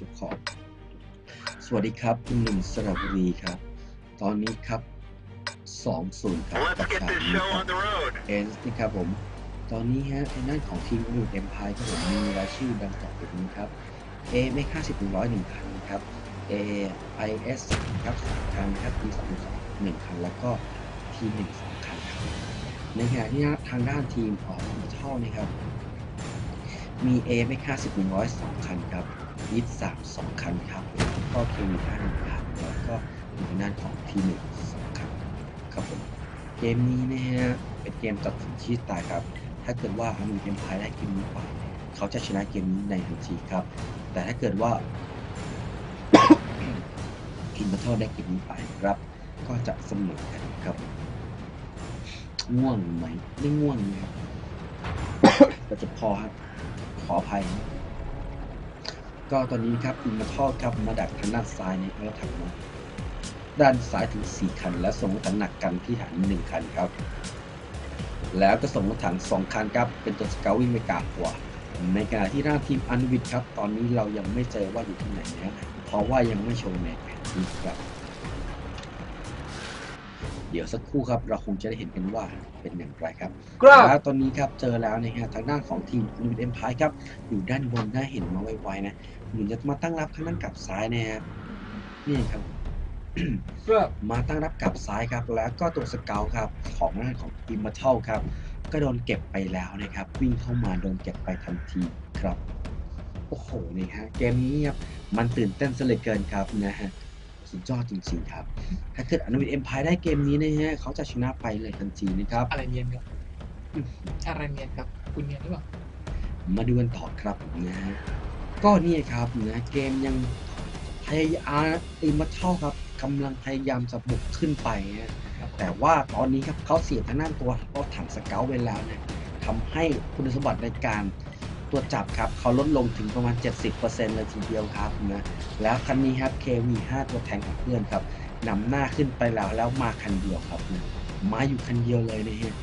จะขอบสวัสดีครับ คุณหนึ่งสระบุรีครับ ตอนนี้ครับ2-0ครับ Let's กับ get ทาง this นี้ show ครั on บ the road. เอสนะครับผม ตอนนี้ฮะทางด้านของทีมอูดเอ็มพายครับผมมีรายชื่อดังต่อไปนี้ครับ A ไม่ค่าสิบหนึ่งร้อยหนึ่งคันครับ A I S ครับสามคันครับ T สองสองหนึ่งคันแล้วก็ T หนึ่งสองคันครับ ในขณะที่ทางด้านทีมออกเท่านะครับ มี A ไม่ค่าสิบหนึ่งร้อยสองคันครับ E สามสองคันครับแล้วก็ K มีห้านึ่งคันแล้วก็มีทางด้านของ T หนึ่งสองคันครับผมเกมนี้นะฮะเป็นเกมตัดสินชีตายครับ ถ้าเกิดว่าอเมริกันพายได้เกมนี้ไปเขาจะชนะเกมนี้ในทันทีครับ แต่ถ้าเกิดว่าอินเตอร์ได้เกมนี้ไปครับ ก็จะเสมอกันครับง่วงไหมไม่ง่วงนะครับก็จะพอครับขออภัยนะ ก็ตอนนี้ครับอินเตอร์ครับมาดักทางด้านซ้ายในรถถังมาด้านซ้ายถึง 4 คัน และส่งรถถังหนักกันที่ฐาน1คันครับ แล้วก็ส่งรถถัง 2 คันครับ เป็นตัวสเกลวิ่งไปกลางหัวในขณะที่หน้าทีมอันวิทครับ ตอนนี้เรายังไม่เจอว่าอยู่ที่ไหนนะเพราะว่ายังไม่โชว์ในแผนที่ครับ เดี๋ยวสักครู่ครับเราคงจะได้เห็นกันว่าเป็นอย่างไรครับครับแล้วตอนนี้ครับเจอแล้วนะฮะทางด้านของทีมนูเอ็มพายครับ อยู่ด้านบนน่าเห็นมาไวๆนะเหมือนจะมาตั้งรับทางด้านกลับซ้ายนะฮะนี่ครับครับมาตั้งรับกลับซ้ายครับ แล้วก็ตัวสเกลครับของหน้าของอิมมาเทลครับ ก็โดนเก็บไปแล้วนะครับ วิ่งเข้ามาโดนเก็บไปทันทีครับ โอ้โหนี่ฮะเกมนี้ครับมันตื่นเต้นซะเหลือเกินครับนะฮะสุดยอดจริงๆครับ ถ้าเกิดอนุวิทเอ็มพายได้เกมนี้นะฮะเขาจะชนะไปเลยทันทีนะครับ อะไรเนียนครับอะไรเนียนครับ คุณเนียนหรือเปล่ามาดูกันต่อครับนะฮะ ก็นี่ครับนะเกมยังพยายามอิมมาเทลครับกำลังพยายามจะบุกขึ้นไปนะแต่ว่าตอนนี้ครับเขาเสียทางด้านตัวรถถังสเกลไปแล้วนะทำให้คุณสมบัติในการตรวจจับครับเขาลดลงถึงประมาณ 70%เลยทีเดียวครับนะแล้วคันนี้ครับ KV5 ตัวแทนของเพื่อนครับนำหน้าขึ้นไปแล้วแล้วมาคันเดียวครับนะมาอยู่คันเดียวเลยนะฮะ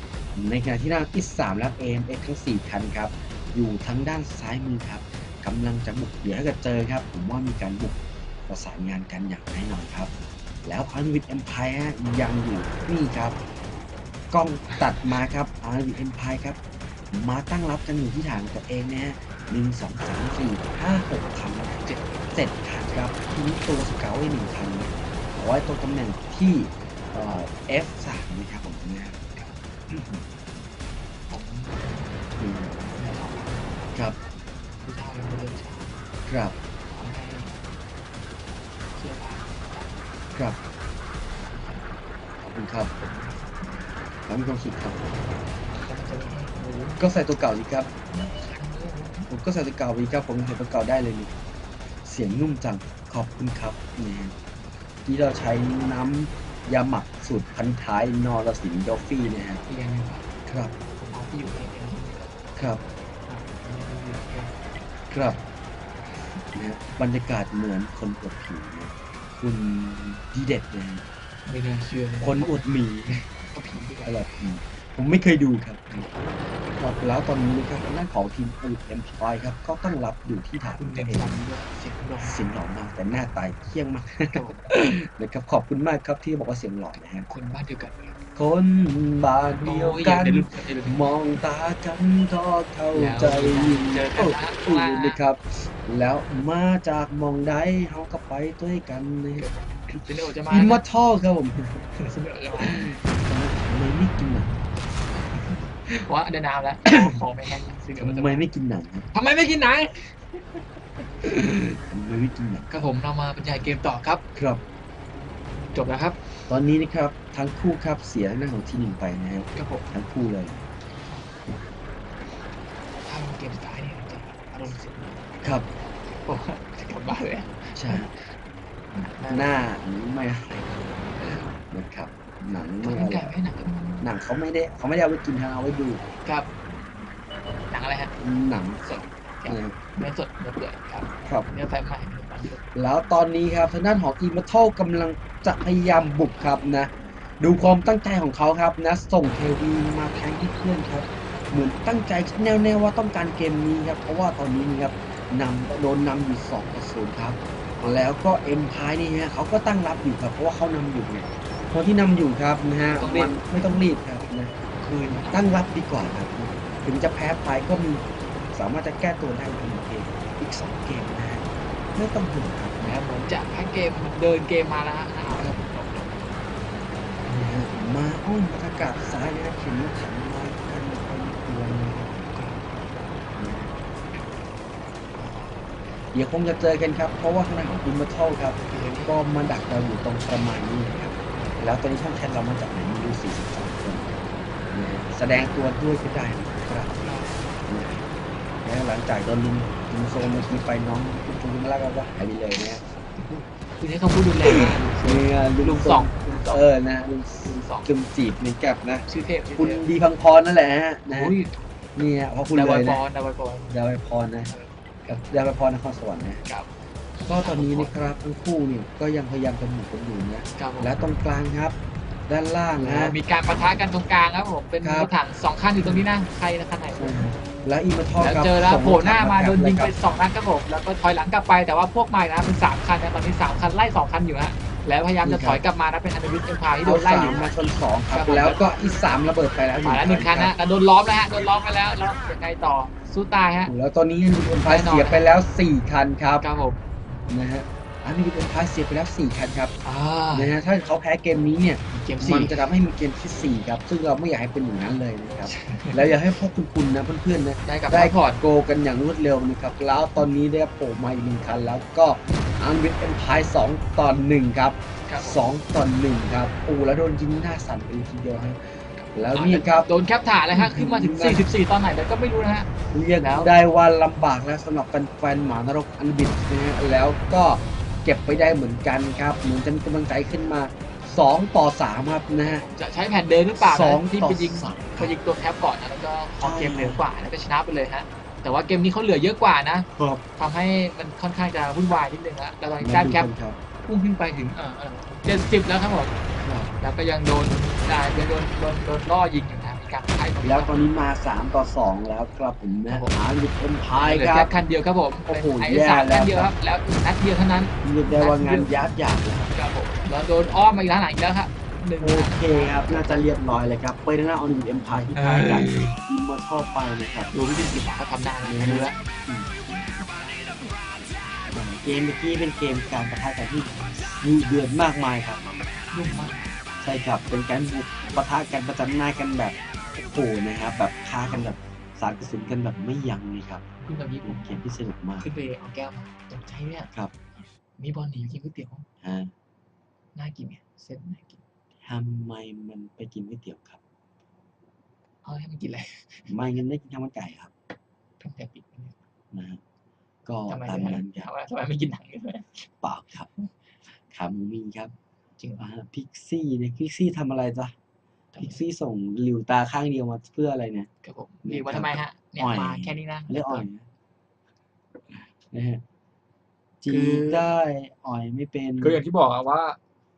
ในขณะที่หน้าที่3และ AMX ทั้ง 4 คันครับ อยู่ทางด้านซ้ายมือครับ กำลังจะบุกเดี๋ยวถ้าเกิดเจอครับ ผมว่ามีการบุกประสานงานกันอย่างแน่นอนครับ แล้วอันวิทเอ็มพายยังอยู่นี่ครับ กล้องตัดมาครับอันวิทเอ็มพายครับ มาตั้งรับกันอยู่ที่ฐานตัวเองนะฮะหนึ่งสองสามสี่ห้าหกคันเจ็ดเจ็ดคันครับทีนี้ตัวสเกลไว้หนึ่งคันนะเอาไว้ตรงตำแหน่งที่เอ่อ F3 นะครับผมนะครับผมอืมไม่เอาครับ ครับทำให้เชื่อว่าครับ ขอบคุณครับแล้วมีความสุขครับแล้วมันจะไม่ให้โอ้โหก็ใส่ตัวเก่าดีครับคันเลยผมก็ใส่ตัวเก่าดีครับ ผมใส่ตัวเก่าได้เลยนี่เสียงนุ่มจัง ขอบคุณครับนี่ฮะที่เราใช้น้ำยาหมักสูตรพันท้ายนอรสิงห์ดอฟฟี่นะฮะเรียนอยู่ครับ ครับ ครับนะฮะบรรยากาศเหมือนคนอวดผีนะคุณดีเด็ดนะฮะไม่น่าเชื่อเลยคนอวดหมีก็ผีด้วยอร่อยดีผมไม่เคยดูครับครับแล้วตอนนี้นะครับทางด้านของทีมอูดเอ็มพายครับ ก็ต้องรับอยู่ที่ฐานคุณตัเรีวยนเองฟังด้วยเสียงร้องเสียงหล่อมากแต่หน้าตายเที่ยงมากครับผมนะครับขอบคุณมากครับที่บอกว่าเสียงหล่อนะฮะคนบ้านเดียวกันครับ คนบ้านเดียวกันโอ้ยอย่าได้ลุ้นอย่าได้ลุ้นมองตากันก็เข้าแล้วใจเจอกันโอ้นะโหนะครับ แล้วมาจากมองใดเขาก็ไปด้วยกันนะครับซินโอจะมาอิมมอร์ทัลครับผมซินโอจะมาทำไมไม่กินหนังเพราะว่าเดินน้ำแล้วขอไม่แห้งซินโอจะทำไมมาไม่กินหนังครับทำไมไม่กินไหนทำไมไม่กินหนังครับผมเรามาบรรยายเกมต่อครับครับ จบแล้วครับ ตอนนี้นะครับทั้งคู่ครับเสียทางด้านของที่หนึ่งไปนะครับครับผมทั้งคู่เลยถ้าเป็นเกมสุดท้ายเนี่ยจะอารมณ์เสียครับผมว่าจะกลับบ้านเลยใช่หน้าไม่อะไรนะครับหนังต้อไม่งอะไรแก่ไม่หนักหนังเขาไม่ได้เขาไม่ได้เอาไว้กินนะเอาไว้ดูครับหนังอะไรฮะหนังสดครับนะครับเนื้อสดเนื้อเปื่อยครับครับเนื้อไฟใหม่เนื้อมันสดแล้วตอนนี้ครับทางด้านของอีม r ท a ลกำลัง จะพยายามบุกครับนะ ดูความตั้งใจของเขาครับนะ ส่งเทวีมาแทงที่เพื่อนครับ เหมือนตั้งใจแน่วๆว่าต้องการเกมนี้ครับ เพราะว่าตอนนี้นี่ครับนำโดนนำอยู่สองต่อศูนย์ครับ แล้วก็เอ็มพายนี่ฮะเขาก็ตั้งรับอยู่ครับ เพราะว่าเขานำอยู่ไงคนที่นำอยู่ครับนะฮะมันไม่ต้องรีบครับนะคืนตั้งรับดีกว่าครับ ถึงจะแพ้ไปก็มีสามารถจะแก้ตัวได้อีกหนึ่งเกมอีกสองเกมนะฮะไม่ต้องห่วงครับนะนะคครัรับบเหมือนจะแพ้เกมเดินเกมมาแล้วฮะเอา ครับมาอ้อนบรรยากาศซ้ายนะฮะเข็นรถถังมากันพอควนะครับเดี๋ยวคงจะเจอกันครับ เพราะว่าข้างในของอิมเมอร์ทัลครับก็มาดักเราอยู่ตรงประมาณนี้นะครับ แล้วตอนนี้ช่องแชทเรามาจากไหนไม่รู้42คนแสดงตัวด้วยก็ได้นะครับแล้วหลังจากโดนลุมลุมโซนเมื่อกี้ไปน้องคุณมาแล้วก็หายไปเลยนะ คือใช้คำพูดรุนแรงมากเนี่ยลุงสองลุงสองเออนะลุงลุงสองจุมจีบในกับนะ ชื่อเทพชื่อคุณเทพดีพังพรนั่นแหละฮะนะฮะโอ้ยเนี่ยเพราะคุณดาวเลไวยปนะอนดาวไวปอนดาวไอพรนะกับดาวไอพรนครสวรรค์นะ ครับก็ตอนนี้นะครับทั้งคู่เนี่ยก็ยังพยายามจะหมุนกันอยู่นะครับผมและตรงกลางครับ ด้านล่างนะอ่ามีการปะทะกันตรงกลางครับผมเป็นครัรบถถังสองคันอยู่ตรงนี้นะใครนะคันไหน ใช่ฮะ แล้วอิมเมอร์ทอลแล้วครับเจอแล้วส่งโผล่หน้ามาแถโดนยิงคไปรับสองนัดครับผมแล้วก็ถอยหลังกลับไปแต่ว่าพวกใหม่นะเป็นสามคันนะตอนนี้สามคันไล่สองคันอยู่ฮะแล้วพยายามจะถอยกลับมานะเป็นอันดวิทเอ็มพายที่โดเอานไล่สาอมยู่มาชนสองคครัรับบผมแล้วก็อีกสามระเบิดไปแล้วมาแล้วหนึ่งคันนะแล้วโดนล้อมแล้วฮะโดนล้อมไปแล้วแล้วยังไงต่อสู้ตายฮะโอ้โหแล้วตอนนี้อันดิเอ็มพายแน่นอนเสียไปแล้วสี่คันครับครับผมนะฮะ อันดิเอ็มพายเสียไปแล้วสี่คันครับอ่านะฮะถ้าเขาแพ้เกมนี้เนี่ยเกมมัสี่นจะทำให้มีเกมที่สี่ครับ ซึ่งเราไม่อยากให้เป็นอย่างนั้นเลยนะครับแล้วอยากให้พวกคุณๆนะเพื่อนๆนะได้กับได้พอร์ตโกกันอย่างรวดเร็วนะครับแล้วตอนนี้ได้โผล่มาอีกหนึ่งคันแล้วก็อันวิทเอ็มพายสองต่อหนึ่งครับครับสองต่อหนึ่งครับโอ้แล้วโดนยิงหน้าสั่นไปเลยทีเดียวฮะแล้วนี่ครับโดนแคปถ่ายเลยฮะขึ้นมาถึง 44 ตอนไหนแล้วก็ไม่รู้นะฮะเรียกแล้วได้ว่าลำบากแล้วสำหรับแฟนๆหมานรกอันบิดนะฮะแล้วก็เก็บไปได้เหมือนกันครับ เหมือนจะมีกำลังใจขึ้นมา 2 ต่อ 3 ครับนะฮะ จะใช้แผ่นเดินหรือเปล่านะสองที่ต่อไปยิงสาม ไปยิงตัวแคปก่อนนะแล้วก็พอใช่เกมเร็วกว่าแล้วก็ชนะไปเลยฮะแต่ว่าเกมนี้เขาเหลือเยอะกว่านะครับทำให้มันค่อนข้างจะวุ่นวายนิดนึงฮะแล้วตอนนี้แต้มแคปครับพุ่งขึ้นไปถึงเออเจ็ดสิบแล้วครับผมครับแล้วก็ยังโดนอ่ายังโดนโดนโดนล่อยิงอยู่นะมี การใช้ของแล้วตอนนี้มา 3 ต่อ 2 แล้วครับผมนะครับผมอันบิดเอ็มพายเหลือคแค่รับคันเดียวครับผมโอ้เป็นโหไอแย่สามแล้ว คันเดียวครับ แล้วอีกนัดเดียวเท่านั้นเรียกได้ว่างานยัดหยาบเลยครับครับผมแล้วโดนอ้อมมาอีกด้านหลังอีกแล้วครับหนึ่งโอเคครับ น่าจะเรียบร้อยเลยครับ ไปทางหน้าออนบิดเอ็มพายที่พายกันอิมมอร์ทัลไปนะครับ ดูวิธีกิจเขาทำได้นะดูแล้วเกมเมื่อกี้เป็นเกมการประทะกันที่ดูเดือดมากมายครับยุ่งมาก ใช่ครับ เป็นการบุกปะทะกันประจันหน้ากันแบบ โอ้โหนะครับแบบฆ่ากันแบบสาดกระสุนกันแบบไม่ยั้งเลยครับขึ้นแบบนี้ผเป็นมเกมที่สนุกมากขึ้นไปเอาแก้วมาตกใจเนี่ยครับมีบอลหนีกินก๋วยเตี๋ยวฮะน่ากินเนี่ยเซ็ตน่ากินทำไมมันไปกินก๋วยเตี๋ยวครับ เอาให้มันกินอะไรไม่งั้นไม่กินข้าวมันไก่ครับเพิ่งแต่ปิดเนี่ยนะฮะก็ทำไมตามเนี่ยนั้นครับทำไมทำไมไม่กินหนังกันเลยเปล่าครับขาหมูมีครับจริงเหรออ่าพิกซี่เนี่ยพิกซี่ทำอะไรจ๊ะ พิกซี่ส่งหลิวตาข้างเดียวมาเพื่ออะไรเนี่ย ครับผมเรียกว่าทำไมฮะเนี่ยอ่อย มาแค่นี้นะ เรียกอ่อยนะนะฮะจีคือได้อ่อยไม่เป็นก็อย่างที่บอกอะว่า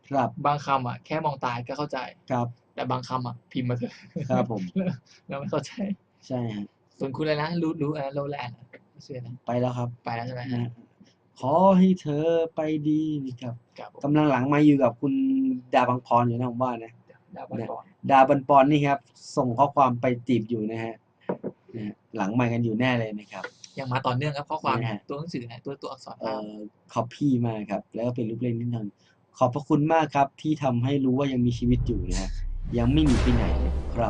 ครับบางคำอะแค่มองตายก็เข้าใจ ครับแต่บางคำอะพิมพ์มาเถอะครับผม เราไม่เข้าใจ ใช่ฮะส่วนคุณอะไรนะรู้รู้อะไรโรแลนด์อะไม่เชื่อนะไปแล้วครับไปแล้วใช่ไหมนะฮะฮะขอให้เธอไปดีนี่ครับครับผมกำลังหลังมาอยู่กับคุณดาบังพรอยู่นะผมว่านะ ดาวบอลก่อนดาบันปอนนี่ครับ ส่งข้อความไปจีบอยู่นะฮะนะฮะหลังไมากันอยู่แน่เลยนะครับ ยังมาต่อเนื่องครับข้อความนะฮะตัวหนังสือนะตัวตัวอักษรเอ่มาอคอพี่มาครับ แล้วก็เป็นรูปเล่นนิดหนึงขอบพระคุณมากครับ ที่ทำให้รู้ว่ายังมีชีวิตอยู่นะฮะยังไม่หนีไปไหนเลยครับ